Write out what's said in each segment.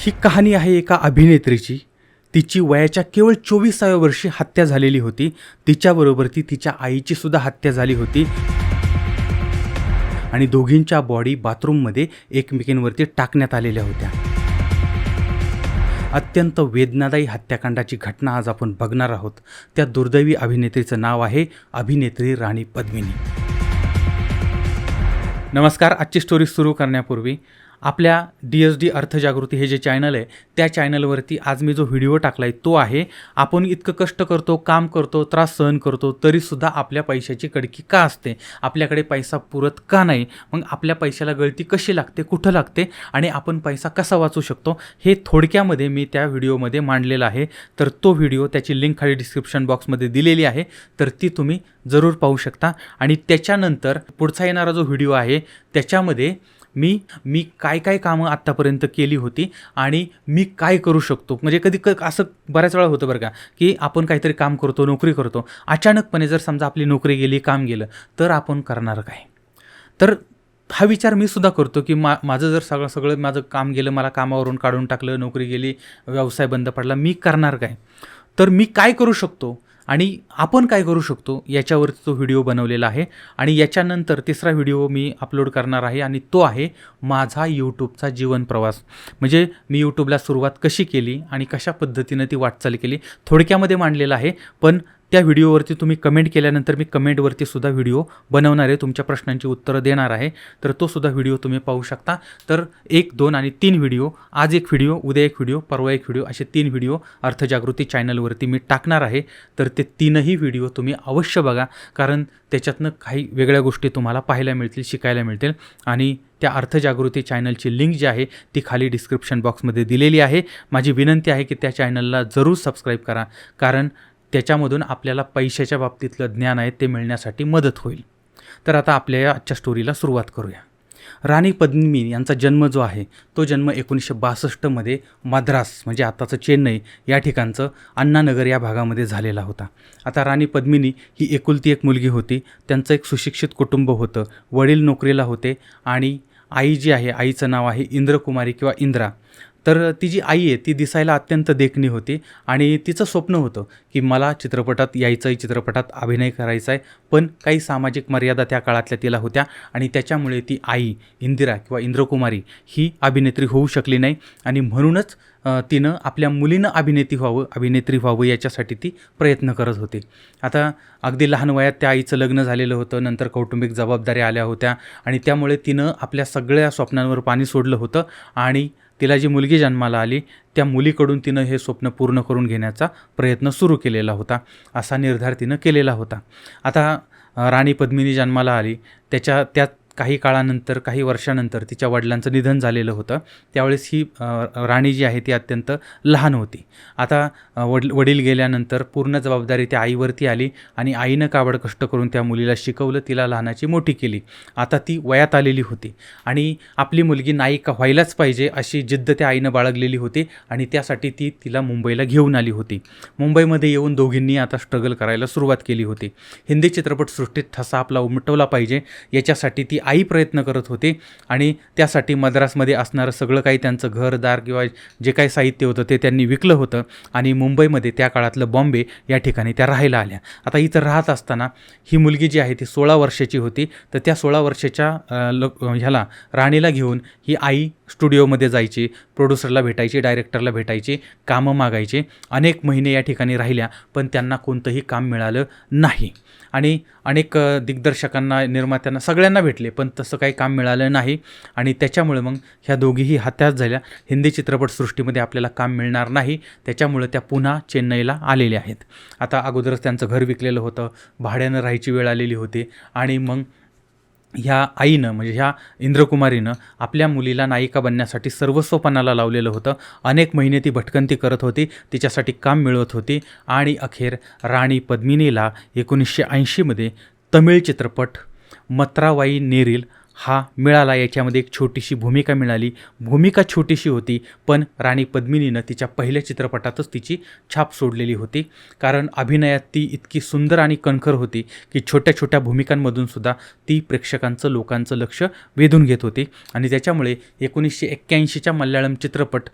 ही कहाणी आहे एका अभिनेत्रीची. तिची वयाच्या केवळ चोवीसाव्या वर्षी हत्या झालेली होती. तिच्याबरोबर ती तिच्या आईची सुद्धा हत्या झाली होती. आणि दोघींच्या बॉडी बाथरूममध्ये एकमेकींवरती टाकण्यात आलेल्या होत्या. अत्यंत वेदनादायी हत्याकांडाची घटना आज आपण बघणार आहोत. त्या दुर्दैवी अभिनेत्रीचं नाव आहे अभिनेत्री राणी पद्मिनी. नमस्कार आजची स्टोरी सुरू करण्यापूर्वी. आपल्या डी एस डी अर्थजागृती हे जे चॅनल आहे त्या चॅनलवरती आज मी जो व्हिडिओ टाकला आहे तो आहे आपण इतकं कष्ट करतो काम करतो त्रास सहन करतो तरीसुद्धा आपल्या पैशाची कडकी का असते? आपल्याकडे पैसा पुरत का नाही? मग आपल्या पैशाला गळती कशी लागते? कुठं लागते? आणि आपण पैसा कसा वाचू शकतो? हे थोडक्यामध्ये मी त्या व्हिडिओमध्ये मांडलेलं आहे. तर तो व्हिडिओ त्याची लिंक खाली डिस्क्रिप्शन बॉक्समध्ये दिलेली आहे. तर ती तुम्ही जरूर पाहू शकता. आणि त्याच्यानंतर पुढचा येणारा जो व्हिडिओ आहे त्याच्यामध्ये मी मी काय काय कामं आत्तापर्यंत केली होती आणि मी काय करू शकतो? म्हणजे कधी क असं बऱ्याच वेळा होतं बरं का की आपण काहीतरी काम करतो नोकरी करतो. अचानकपणे जर समजा आपली नोकरी गेली काम गेलं तर आपण करणार काय? तर हा विचार मी सुद्धा करतो की मा माझं जर सगळं सगळं माझं काम गेलं मला कामावरून काढून टाकलं नोकरी गेली व्यवसाय बंद पडला मी करणार काय? तर मी काय करू शकतो? आणि आपण काय करू शकतो याच्यावरती तो व्हिडिओ बनवलेला आहे. आणि याच्यानंतर तिसरा व्हिडिओ मी अपलोड करणार आहे आणि तो आहे माझा यूट्यूबचा जीवन प्रवास. म्हणजे मी यूट्यूबला सुरुवात कशी केली आणि कशा पद्धतीनं ती वाटचाल केली थोडक्यामध्ये मांडलेलं आहे. पण त्या व्हिडिओवरती तुम्ही कमेंट केल्यानंतर मी कमेंटवरती सुद्धा व्हिडिओ बनवणार आहे. तुमच्या प्रश्नांची उत्तरं देणार आहे. तर तो सुद्धा व्हिडिओ तुम्ही पाहू शकता. तर एक दोन आणि तीन व्हिडिओ आज एक व्हिडिओ उद्या एक व्हिडिओ परवा एक व्हिडिओ असे तीन व्हिडिओ अर्थजागृती चॅनलवरती मी टाकणार आहे. तर ते तीनही व्हिडिओ तुम्ही अवश्य बघा. कारण त्याच्यातनं काही वेगळ्या गोष्टी तुम्हाला पाहायला मिळतील शिकायला मिळतील. आणि त्या अर्थजागृती चॅनलची लिंक जी आहे ती खाली डिस्क्रिप्शन बॉक्समध्ये दिलेली आहे. माझी विनंती आहे की त्या चॅनलला जरूर सबस्क्राईब करा. कारण त्याच्यामधून आपल्याला पैशाच्या बाबतीतलं ज्ञान आहे ते मिळण्यासाठी मदत होईल. तर आता आपल्या या आजच्या स्टोरीला सुरुवात करूया. राणी पद्मिनी यांचा जन्म जो आहे तो जन्म एकोणीसशे बासष्टमध्ये मद्रास म्हणजे आताचं चेन्नई या ठिकाणचं अण्णानगर या भागामध्ये झालेला होता. आता राणी पद्मिनी ही एकुलती एक मुलगी होती. त्यांचं एक सुशिक्षित कुटुंब होतं. वडील नोकरीला होते आणि आई जी आहे आईचं नाव आहे इंद्रकुमारी किंवा इंद्रा. तर ती जी आई आहे ती दिसायला अत्यंत देखणी होती आणि तिचं स्वप्न होतं की मला चित्रपटात यायचं आहे चित्रपटात अभिनय करायचा आहे पण काही सामाजिक मर्यादा त्या काळातल्या तिला होत्या आणि त्याच्यामुळे ती आई इंदिरा किंवा इंद्रकुमारी ही अभिनेत्री होऊ शकली नाही आणि म्हणूनच तिनं आपल्या मुलीनं अभिनेती व्हावं अभिनेत्री व्हावं याच्यासाठी ती प्रयत्न करत होती. आता अगदी लहान वयात त्या आईचं लग्न झालेलं होतं नंतर कौटुंबिक जबाबदाऱ्या आल्या होत्या आणि त्यामुळे तिनं आपल्या सगळ्या स्वप्नांवर पाणी सोडलं होतं आणि तिला जी मुलगी जन्माला आली त्या मुलीकडून तिनं हे स्वप्न पूर्ण करून घेण्याचा प्रयत्न सुरू केलेला होता असा निर्धार तिनं केलेला होता. आता राणी पद्मिनी जन्माला आली त्याच्या त्यात काही काळानंतर काही वर्षानंतर तिच्या वडिलांचं निधन झालेलं होतं. त्यावेळेस ही राणी जी आहे ती अत्यंत लहान होती. आता वडील वडील गेल्यानंतर पूर्ण जबाबदारी त्या आईवरती आली आणि आईनं काबड कष्ट करून त्या मुलीला शिकवलं तिला लहानाची मोठी केली. आता ती वयात आलेली होती आणि आपली मुलगी नायिका व्हायलाच पाहिजे अशी जिद्द त्या आईनं बाळगलेली होती आणि त्यासाठी ती तिला मुंबईला घेऊन आली होती. मुंबईमध्ये येऊन दोघींनी आता स्ट्रगल करायला सुरुवात केली होती. हिंदी चित्रपटसृष्टीत ठसा आपला उमटवला पाहिजे याच्यासाठी ती आई प्रयत्न करत होते आणि त्यासाठी मद्रासमध्ये असणारं सगळं काही त्यांचं घरदार किंवा जे काही साहित्य होतं ते त्यांनी विकलं होतं आणि मुंबईमध्ये त्या काळातलं बॉम्बे या ठिकाणी त्या राहायला आल्या. आता इथं राहत असताना ही मुलगी जी आहे ती सोळा वर्षाची होती तर त्या सोळा वर्षाच्या ल ह्याला राणीला घेऊन ही आई स्टुडिओमध्ये जायची प्रोड्युसरला भेटायची डायरेक्टरला भेटायची कामं मागायची. अनेक महिने या ठिकाणी राहिल्या पण त्यांना कोणतंही काम मिळालं नाही. आणि अनेक दिग्दर्शकांना निर्मात्यांना सगळ्यांना भेटले पण तसं काही काम मिळालं नाही. आणि त्याच्यामुळे मग ह्या दोघीही हत्याच झाल्या. हिंदी चित्रपटसृष्टीमध्ये आपल्याला काम मिळणार नाही. त्याच्यामुळे त्या पुन्हा चेन्नईला आलेल्या आहेत. आता अगोदरच त्यांचं घर विकलेलं होतं. भाड्यानं राहायची वेळ आलेली होती. आणि मग ह्या आईनं म्हणजे ह्या इंद्रकुमारीनं आपल्या मुलीला नायिका बनण्यासाठी सर्वस्वपणाला लावलेलं होतं. अनेक महिने ती भटकंती करत होती तिच्यासाठी काम मिळवत होती आणि अखेर राणी पद्मिनीला एकोणीसशे ऐंशीमध्ये तमिळ चित्रपट मत्रावाई नेरील हा मिळाला. याच्यामध्ये एक छोटीशी भूमिका मिळाली. भूमिका छोटीशी होती पण राणी पद्मिनीनं तिच्या पहिल्या चित्रपटातच तिची छाप सोडलेली होती. कारण अभिनयात ती इतकी सुंदर आणि कणखर होती की छोट्या छोट्या भूमिकांमधून सुद्धा ती प्रेक्षकांचं लोकांचं लक्ष वेधून घेत होती. आणि त्याच्यामुळे एकोणीसशे एक्क्याऐंशीच्या मल्याळम चित्रपट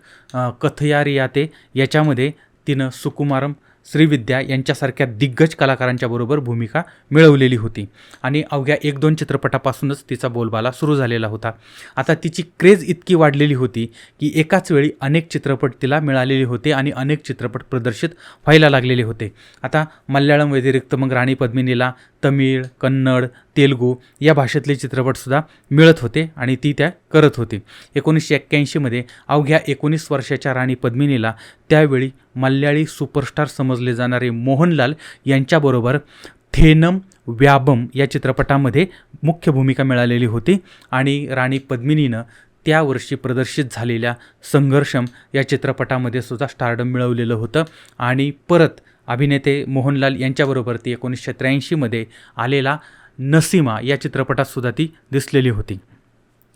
कथयारियाते याच्यामध्ये तिनं सुकुमारम श्रीविद्या यांच्यासारख्या दिग्गज कलाकारांच्या बरोबर भूमिका मिळवलेली होती. आणि अवघ्या एक दोन चित्रपटापासूनच तिचा बोलबाला सुरू झालेला होता. आता तिची क्रेज इतकी वाढलेली होती की एकाच वेळी अनेक चित्रपट तिला मिळालेले होते आणि अनेक चित्रपट प्रदर्शित व्हायला लागलेले होते. आता मल्याळम व्यतिरिक्त मग राणी पद्मिनीला तमिळ कन्नड तेलगू या भाषेतले चित्रपटसुद्धा मिळत होते आणि ती त्या करत होती. एकोणीसशे एक्क्याऐंशीमध्ये अवघ्या एकोणीस वर्षाच्या राणी पद्मिनीला त्यावेळी मल्याळी सुपरस्टार समजले जाणारे मोहनलाल यांच्याबरोबर थेनम व्याबम या चित्रपटामध्ये मुख्य भूमिका मिळालेली होती आणि राणी पद्मिनीनं त्या वर्षी प्रदर्शित झालेल्या संघर्षम या चित्रपटामध्ये सुद्धा स्टारडम मिळवलेलं होतं. आणि परत अभिनेते मोहनलाल यांच्याबरोबर ती एकोणीसशे त्र्याऐंशीमध्ये आलेला नसीमा या चित्रपटात सुद्धा ती दिसलेली होती.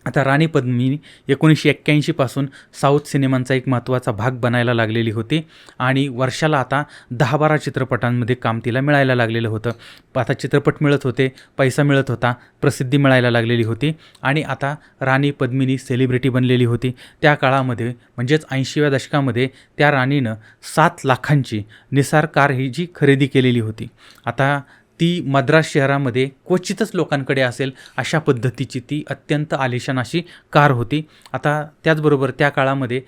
आता राणी पद्मिनी एकोणीसशे एक्क्याऐंशीपासून साऊथ सिनेमांचा एक महत्त्वाचा भाग बनायला लागलेली होती आणि वर्षाला आता दहा बारा चित्रपटांमध्ये काम तिला मिळायला लागलेलं होतं. आता चित्रपट मिळत होते पैसा मिळत होता प्रसिद्धी मिळायला लागलेली होती आणि आता राणी पद्मिनी सेलिब्रिटी बनलेली होती. त्या काळामध्ये म्हणजेच ऐंशीव्या दशकामध्ये त्या राणीनं सात लाखांची निसार कार ही जी खरेदी केलेली होती. आता ती मद्रास शहरामध्ये क्वचितच लोकांकडे असेल अशा पद्धतीची ती अत्यंत आलिशान अशी कार होती. आता त्याचबरोबर त्या काळामध्ये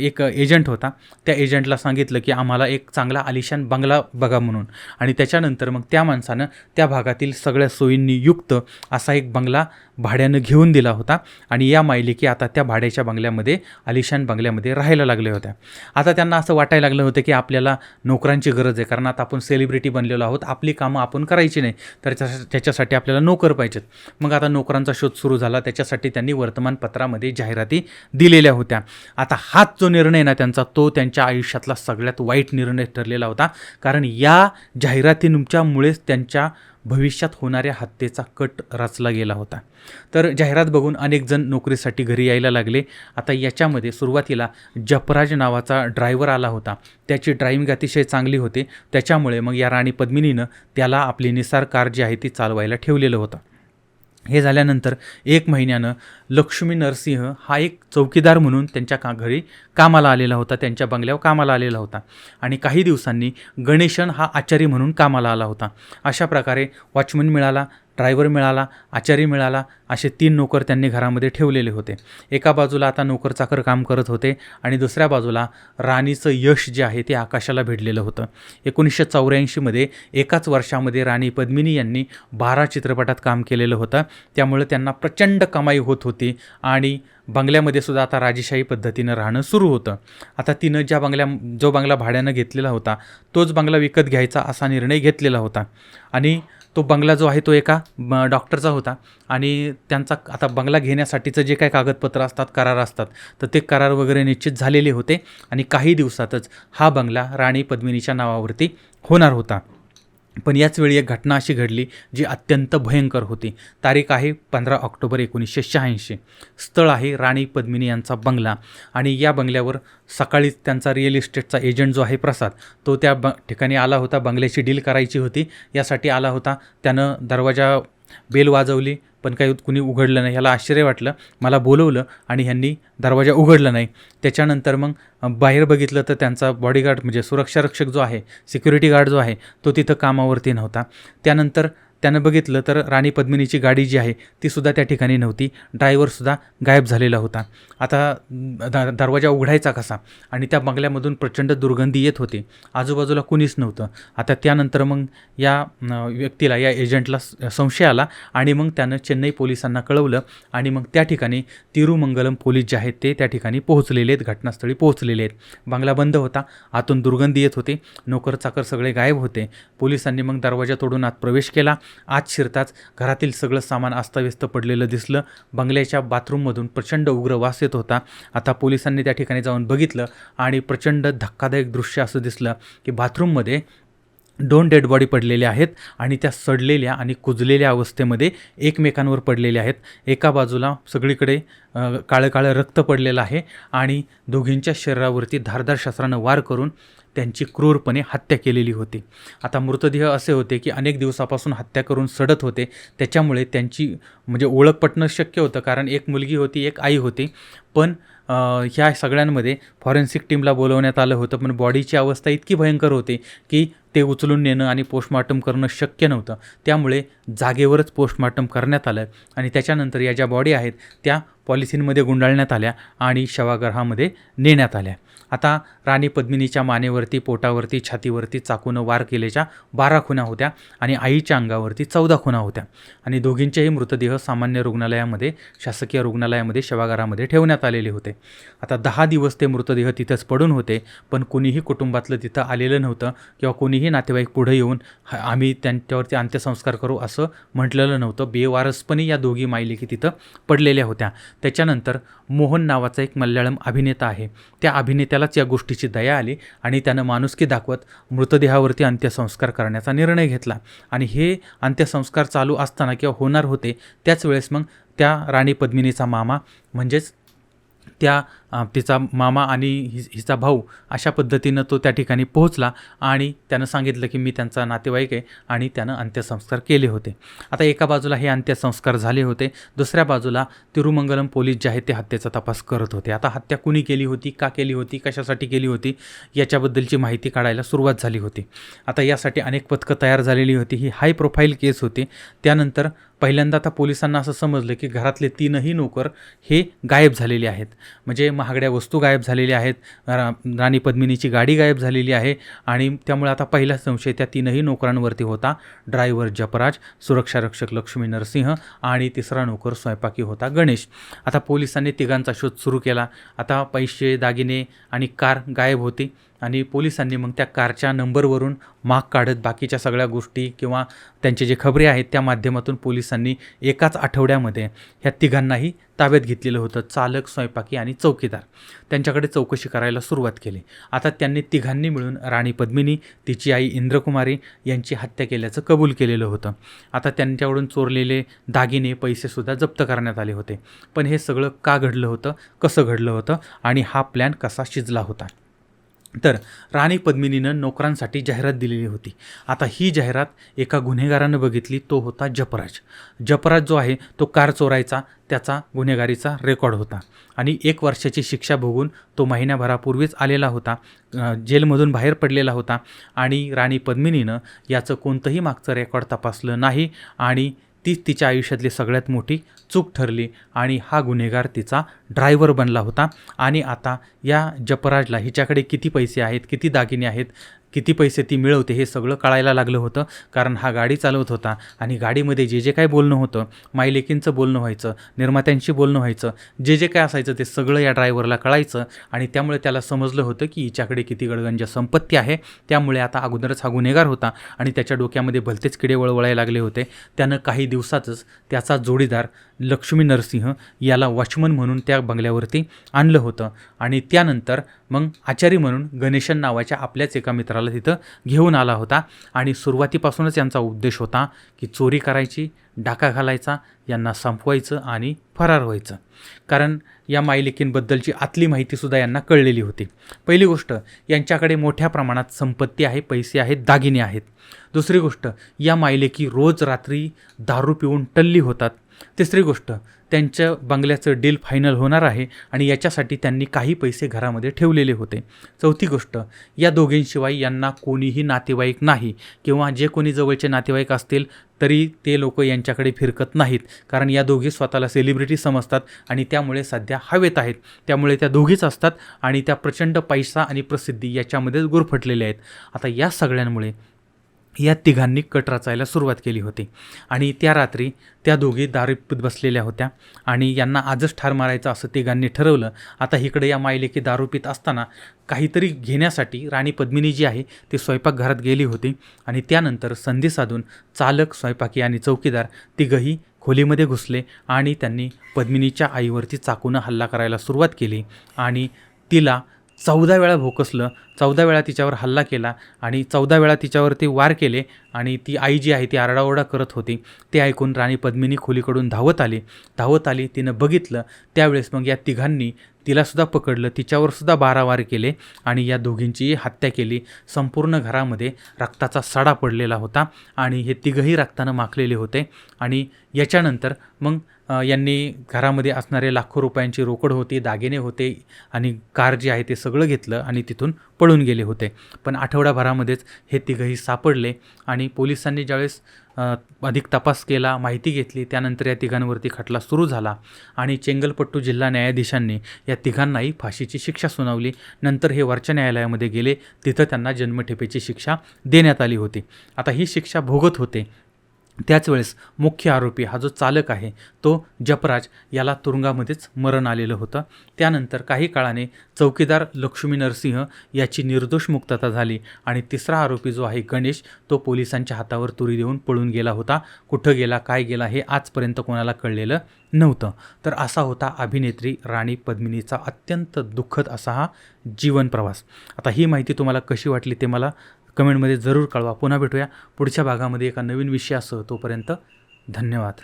एक एजंट होता. त्या एजंटला सांगितलं की आम्हाला एक चांगला आलिशान बंगला बघा म्हणून. आणि त्याच्यानंतर मग त्या माणसानं त्या भागातील सगळ्या सोयींनी युक्त असा एक बंगला भाड्यानं घेऊन दिला होता. आणि या मायलिकी आता त्या भाड्याच्या बंगल्यामध्ये आलिशान बंगल्यामध्ये राहायला लागल्या होत्या. आता त्यांना असं वाटायला लागलं होतं की आपल्याला नोकरांची गरज आहे. कारण आता आपण सेलिब्रिटी बनलेलो आहोत. आपली कामं आपण करायची नाही तर त्याच्या त्याच्यासाठी आपल्याला नोकर पाहिजेत. मग आता नोकरांचा शोध सुरू झाला त्याच्यासाठी त्यांनी वर्तमानपत्रामध्ये जाहिराती दिलेल्या होत्या. आता हाच जो निर्णय ना त्यांचा तो त्यांच्या आयुष्यातला सगळ्यात वाईट निर्णय ठरलेला होता. कारण या जाहिरातींच्यामुळेच त्यांच्या भविष्यात होणाऱ्या हत्येचा कट रचला गेला होता. तर जाहिरात बघून अनेक जण नोकरीसाठी घरी यायला लागले. आता याच्यामध्ये सुरुवातीला जपराज नावाचा ड्रायव्हर आला होता. त्याची ड्रायव्हिंग अतिशय चांगली होती. त्याच्यामुळे मग या राणी पद्मिनीनं त्याला आपली निसार कार जी आहे ती चालवायला ठेवलेलं होतं. हे झाल्यानंतर एक महिन्यानं लक्ष्मी नरसिंह हा एक चौकीदार म्हणून त्यांच्या का घरी कामाला आलेला होता त्यांच्या बंगल्यावर कामाला आलेला होता. आणि काही दिवसांनी गणेशन हा आचारी म्हणून कामाला आला होता. अशा प्रकारे वॉचमन मिळाला ड्रायव्हर मिळाला आचारी मिळाला असे तीन नोकर त्यांनी घरामध्ये ठेवलेले होते. एका बाजूला आता नोकर चाकर काम करत होते आणि दुसऱ्या बाजूला राणीचं यश जे आहे ते आकाशाला भिडलेलं होतं. एकोणीसशे चौऱ्याऐंशीमध्ये एकाच वर्षामध्ये राणी पद्मिनी यांनी बारा चित्रपटात काम केलेलं होतं. त्यामुळे त्यांना प्रचंड कमाई होत होती आणि बंगल्यामध्ये सुद्धा आता राजेशाही पद्धतीनं राहणं सुरू होतं. आता तिनं ज्या बंगल्या जो बंगला भाड्यानं घेतलेला होता तोच बंगला विकत घ्यायचा असा निर्णय घेतलेला होता. आणि तो बंगला जो आहे तो एका ब- डॉक्टरचा होता. आणि त्यांचा आता बंगला घेण्यासाठीचं जे काही कागदपत्र असतात करार असतात तर ते करार वगैरे निश्चित झालेले होते. आणि काही दिवसातच हा बंगला राणी पद्मिनीच्या नावावरती होणार होता. पण याच वेळी एक घटना अशी घडली जी अत्यंत भयंकर होती. तारीख आहे पंधरा ऑक्टोबर एकोणीसशे शहाऐंशी. स्थळ आहे राणी पद्मिनी यांचा बंगला आणि या बंगल्यावर सकाळीच त्यांचा रिअल इस्टेटचा एजंट जो आहे प्रसाद तो त्या ब ठिकाणी आला होता बंगल्याची डील करायची होती. यासाठी आला होता. त्यानं दरवाजा बेल वाजवली पण काही कुणी उघडलं नाही. ह्याला आश्चर्य वाटलं. मला बोलवलं आणि ह्यांनी दरवाजा उघडला नाही. त्याच्यानंतर मग बाहेर बघितलं तर त्यांचा बॉडीगार्ड म्हणजे सुरक्षारक्षक जो आहे सिक्युरिटी गार्ड जो आहे तो तिथं कामावरती नव्हता. त्यानंतर त्यानं बघितलं तर राणी पद्मिनीची गाडी जी आहे तीसुद्धा त्या ठिकाणी नव्हती. ड्रायव्हरसुद्धा गायब झालेला होता. आता द दरवाजा उघडायचा कसा? आणि त्या बंगल्यामधून प्रचंड दुर्गंधी येत होती. आजूबाजूला कुणीच नव्हतं. आता त्यानंतर मग या व्यक्तीला या एजंटला संशय आला आणि मग त्यानं चेन्नई पोलिसांना कळवलं आणि मग त्या ठिकाणी तिरुमंगलम पोलीस जे आहेत ते त्या ठिकाणी पोहोचलेले आहेत. घटनास्थळी पोहोचलेले आहेत. बंगला बंद होता. आतून दुर्गंधी येत होती. नोकर चाकर सगळे गायब होते. पोलिसांनी मग दरवाजा तोडून आत प्रवेश केला. आत शिरताच घरातील सगळं सामान अस्ताव्यस्त पडलेलं दिसलं. बंगल्याच्या बाथरूममधून प्रचंड उग्र वास येत होता. आता पोलिसांनी त्या ठिकाणी जाऊन बघितलं आणि प्रचंड धक्कादायक दृश्य असं दिसलं की बाथरूममध्ये दोन डेड बॉडी पडलेल्या आहेत आणि त्या सडलेल्या आणि कुजलेल्या अवस्थेमध्ये एकमेकांवर पडलेल्या आहेत. एका बाजूला सगळीकडे काळं काळं रक्त पडलेलं आहे आणि दोघींच्या शरीरावरती धारदार शस्त्रानं वार करून त्यांची क्रूरपणे हत्या केलेली होती. आता मृतदेह असे होते की अनेक दिवसापासून हत्या करून सडत होते. त्याच्यामुळे त्यांची म्हणजे ओळख पटणं शक्य होतं कारण एक मुलगी होती एक आई होती. पण ह्या सगळ्यांमध्ये फॉरेन्सिक टीमला बोलवण्यात आलं होतं पण बॉडीची अवस्था इतकी भयंकर होती की ते उचलून नेणं आणि पोस्टमार्टम करणं शक्य नव्हतं. त्यामुळे जागेवरच पोस्टमार्टम करण्यात आलं आणि त्याच्यानंतर या ज्या बॉडी आहेत त्या पॉलिथिनमध्ये गुंडाळण्यात आल्या आणि शवागृहामध्ये नेण्यात आल्या. आता राणी पद्मिनीच्या मानेवरती पोटावरती छातीवरती चाकूनं वार केल्याच्या बारा खुणा होत्या आणि आईच्या अंगावरती चौदा खुणा होत्या. आणि दोघींचेही मृतदेह सामान्य रुग्णालयामध्ये शासकीय रुग्णालयामध्ये शवागारामध्ये ठेवण्यात आलेले होते. आता दहा दिवस ते मृतदेह तिथंच पडून होते पण कुणीही कुटुंबातलं तिथं आलेलं नव्हतं किंवा कुणीही नातेवाईक पुढे येऊन आम्ही त्यांच्यावरती अंत्यसंस्कार करू असं म्हटलेलं नव्हतं. बेवारसपणे या दोघी मायलेकी तिथं पडलेल्या होत्या. त्याच्यानंतर मोहन नावाचा एक मल्याळम अभिनेता आहे. त्या अभिनेत्या त्यालाच या गोष्टीची दया आली आणि त्यानं माणुसकी दाखवत मृतदेहावरती अंत्यसंस्कार करण्याचा निर्णय घेतला. आणि हे अंत्यसंस्कार चालू असताना किंवा होणार होते त्याच वेळेस मग त्या राणी पद्मिनीचा मामा म्हणजेच त्या तिचा मामा आणि हि हिचा भाऊ अशा पद्धतीनं तो त्या ठिकाणी पोहोचला आणि त्यानं सांगितलं की मी त्यांचा नातेवाईक आहे आणि त्यानं अंत्यसंस्कार केले होते. आता एका बाजूला हे अंत्यसंस्कार झाले होते दुसऱ्या बाजूला तिरुमंगलम पोलीस जे आहेत ते हत्येचा तपास करत होते. आता हत्या कुणी केली होती का केली होती कशासाठी केली होती याच्याबद्दलची माहिती काढायला सुरुवात झाली होती. आता यासाठी अनेक पथकं तयार झालेली होती. ही हाय प्रोफाईल केस होती. त्यानंतर पहिल्यांदा आता पोलिसांना असं समजलं की घरातले तीनही नोकर हे गायब झालेले आहेत. म्हणजे महागड्या वस्तू गायब झालेल्या आहेत. रा राणी पद्मिनीची गाडी गायब झालेली आहे आणि त्यामुळे आता पहिला संशय त्या तीनही नोकरांवरती होता. ड्रायव्हर जपराज सुरक्षारक्षक लक्ष्मी नरसिंह आणि तिसरा नोकर स्वयंपाकी होता गणेश. आता पोलिसांनी तिघांचा शोध सुरू केला. आता पैसे दागिने आणि कार गायब होती. आणि पोलिसांनी मग त्या कारच्या नंबरवरून माग काढत बाकीच्या सगळ्या गोष्टी किंवा त्यांचे जे खबरे आहेत त्या माध्यमातून पोलिसांनी एकाच आठवड्यामध्ये ह्या तिघांनाही ताब्यात घेतलेलं होतं. चालक स्वयंपाकी आणि चौकीदार. त्यांच्याकडे चौकशी करायला सुरुवात केली. आता त्यांनी तिघांनी मिळून राणी पद्मिनी तिची आई इंद्रकुमारी यांची हत्या केल्याचं कबूल केलेलं होतं. आता त्यांच्याकडून चोरलेले दागिने पैसेसुद्धा जप्त करण्यात आले होते. पण हे सगळं का घडलं होतं कसं घडलं होतं आणि हा प्लॅन कसा शिजला होता? तर राणी पद्मिनीनं नोकरांसाठी जाहिरात दिलेली होती. आता ही जाहिरात एका गुन्हेगारानं बघितली तो होता जपराज. जपराज जो आहे तो कार चोरायचा त्याचा गुन्हेगारीचा रेकॉर्ड होता. आणि एक वर्षाची शिक्षा भोगून तो महिन्याभरापूर्वीच आलेला होता जेलमधून बाहेर पडलेला होता आणि राणी पद्मिनीनं याचं कोणतंही मागचं रेकॉर्ड तपासलं नाही आणि तीच तिच्या आयुष्यातली सगळ्यात मोठी चूक ठरली आणि हा गुन्हेगार तिचा ड्रायव्हर बनला होता. आणि आता या जपराजला हिच्याकडे किती पैसे आहेत किती दागिने आहेत किती पैसे ती मिळवते हे सगळं कळायला लागलं होतं कारण हा गाडी चालवत होता आणि गाडीमध्ये जे जे काय बोलणं होतं मायलेकींचं बोलणं व्हायचं निर्मात्यांशी बोलणं व्हायचं जे जे काय असायचं ते सगळं या ड्रायव्हरला कळायचं आणि त्यामुळे त्याला समजलं होतं की हिच्याकडे किती गडगंजा संपत्ती आहे त्यामुळे आता अगोदरच हा गुन्हेगार होता आणि त्याच्या डोक्यामध्ये भलतेच किडे वळवळायला लागले होते. त्यानं काही दिवसातच त्याचा जोडीदार लक्ष्मी नरसिंह याला वॉचमन म्हणून त्या बंगल्यावरती आणलं होतं आणि त्यानंतर मग आचारी म्हणून गणेशन नावाच्या आपल्याच एका मित्राला तिथं घेऊन आला होता. आणि सुरुवातीपासूनच यांचा उद्देश होता की चोरी करायची डाका घालायचा यांना संपवायचं आणि फरार व्हायचं. कारण या मायलेकींबद्दलची आतली माहितीसुद्धा यांना कळलेली होती. पहिली गोष्ट यांच्याकडे मोठ्या प्रमाणात संपत्ती आहे पैसे आहेत दागिने आहेत. दुसरी गोष्ट या मायलेकी रोज रात्री दारू पिऊन टल्ली होतात. तिसरी गोष्ट त्यांच्या बंगल्याचं डील फायनल होणार आहे आणि याच्यासाठी त्यांनी काही पैसे घरामध्ये ठेवलेले होते. चौथी गोष्ट या दोघींशिवाय यांना कोणीही नातेवाईक नाही किंवा जे कोणी जवळचे नातेवाईक असतील तरी ते लोक यांच्याकडे फिरकत नाहीत. कारण या दोघी स्वतःला सेलिब्रिटी समजतात आणि त्यामुळे सध्या हवेत आहेत. त्यामुळे त्या दोघीच असतात आणि त्या प्रचंड पैसा आणि प्रसिद्धी याच्यामध्येच गुरफटलेल्या आहेत. आता या सगळ्यांमुळे या तिघांनी कट रचायला सुरुवात केली होती. आणि त्या रात्री त्या दोघी दारीत बसलेल्या होत्या आणि यांना आजच ठार मारायचं असं तिघांनी ठरवलं. आता इकडे या मायलेकी दारू पित असताना काहीतरी घेण्यासाठी राणी पद्मिनी जी आहे ती स्वयंपाकघरात गेली होती आणि त्यानंतर संधी साधून चालक स्वयंपाकी आणि चौकीदार तिघही खोलीमध्ये घुसले आणि त्यांनी पद्मिनीच्या आईवरती चाकूनं हल्ला करायला सुरुवात केली आणि तिला चौदा वेळा भोकसलं चौदा वेळा तिच्यावर हल्ला केला आणि चौदा वेळा तिच्यावरती वार केले आणि ती आई जी आहे ती आरडाओरडा करत होती ते ऐकून राणी पद्मिनी खोलीकडून धावत आली. धावत आली तिनं बघितलं. त्यावेळेस मग या तिघांनी तिलासुद्धा पकडलं. तिच्यावरसुद्धा बारावार बारा वार केले आणि या दोघींचीही हत्या केली. संपूर्ण घरामध्ये रक्ताचा सडा पडलेला होता आणि हे तिघंही रक्तानं माखलेले होते आणि याच्यानंतर मग यांनी घरामध्ये असणारे लाखो रुपयांची रोकड होती दागिने होते आणि कार जी आहे ते सगळं घेतलं आणि तिथून पळून गेले होते. पण आठवडाभरामध्येच हे तिघंही सापडले आणि पोलिसांनी ज्यावेळेस अधिक तपास केला माहिती घेतली त्यानंतर या तिघांवरती खटला सुरू झाला आणि चेंगलपट्टू जिल्हा न्यायाधीशांनी या तिघांनाही फाशीची शिक्षा सुनावली. नंतर हे वरच्या न्यायालयामध्ये गेले. तिथं त्यांना जन्मठेपेची शिक्षा देण्यात आली होती. आता ही शिक्षा भोगत होते. त्याच वेळेस मुख्य आरोपी हा जो चालक आहे तो जपराज याला तुरुंगामध्येच मरण आलेलं होतं. त्यानंतर काही काळाने चौकीदार लक्ष्मी नरसिंह याची निर्दोष मुक्तता झाली आणि तिसरा आरोपी जो आहे गणेश तो पोलिसांच्या हातावर तुरी देऊन पळून गेला होता. कुठं गेला काय गेला हे आजपर्यंत कोणाला कळलेलं नव्हतं. तर असा होता अभिनेत्री राणी पद्मिनीचा अत्यंत दुःखद असा हा जीवन प्रवास. आता ही माहिती तुम्हाला कशी वाटली ते मला कमेंटमध्ये जरूर कळवा. पुन्हा भेटूया पुढच्या भागामध्ये एका नवीन विषयासह. तोपर्यंत धन्यवाद.